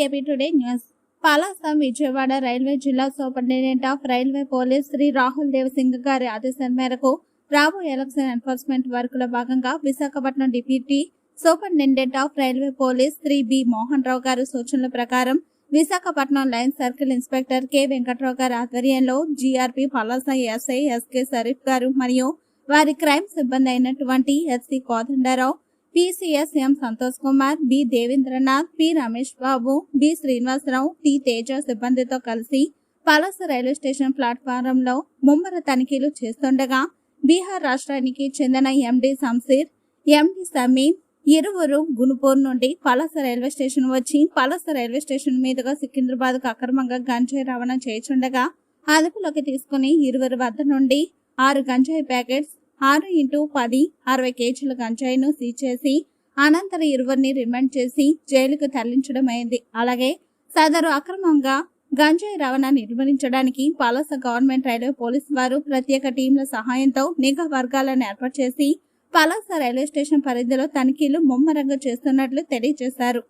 AP today news. పాలాసం Vijayawada railway జిల్లా superintendent of railway police Shri Rahul Dev Singh గారి ఆదేశం మేరకు రాబోయే ఎలక్షన్ ఎన్ఫోర్స్మెంట్ వర్కుల భాగంగా Visakhapatnam deputy superintendent of railway police Shri B Mohan Rao గారి సూచనల ప్రకారం Visakhapatnam line circle inspector K Venkatrao గారి ఆధ్వర్యంలో GRP Palasa SI SK Sharif గారు మరియు వారి క్రైమ్ సిబ్బంది అయినటువంటి SC Kodandarao PCSM Santosh Kumar B Devendranath P Ramesh Babu B Srinivasarao T Teja సిబ్బందితో కలిసి పలాస రైల్వే స్టేషన్ ప్లాట్ఫారంలో ముమ్మర తనిఖీలు చేస్తుండగా బీహార్ రాష్ట్రానికి చెందిన ఎండి సంసీర్ ఎండి సమీన్ ఇరువురు గునుపూర్ నుండి పలాస రైల్వే స్టేషన్ వచ్చి పలాస రైల్వే స్టేషన్ మీదుగా సికింద్రాబాద్కు అక్రమంగా గంజాయి రవాణా చేయుచుండగా అదుపులోకి తీసుకుని ఇరువురు వద్ద నుండి ఆరు గంజాయి ప్యాకెట్స్ ఆరు ఇంటూ పది అరవై కేజీల గంజాయిను సీజ్ చేసి అనంతరం ఇరువురిని రిమాండ్ చేసి జైలుకు తరలించడమైంది అలాగే సదరు అక్రమంగా గంజాయి రవాణా నిర్వహించడానికి పలాస గవర్నమెంట్ రైల్వే పోలీస్ వారు ప్రత్యేక టీంల సహాయంతో నిఘా వర్గాలను ఏర్పాటు చేసి పలాస రైల్వే స్టేషన్ పరిధిలో తనిఖీలు ముమ్మరంగా చేస్తున్నట్లు తెలియజేశారు.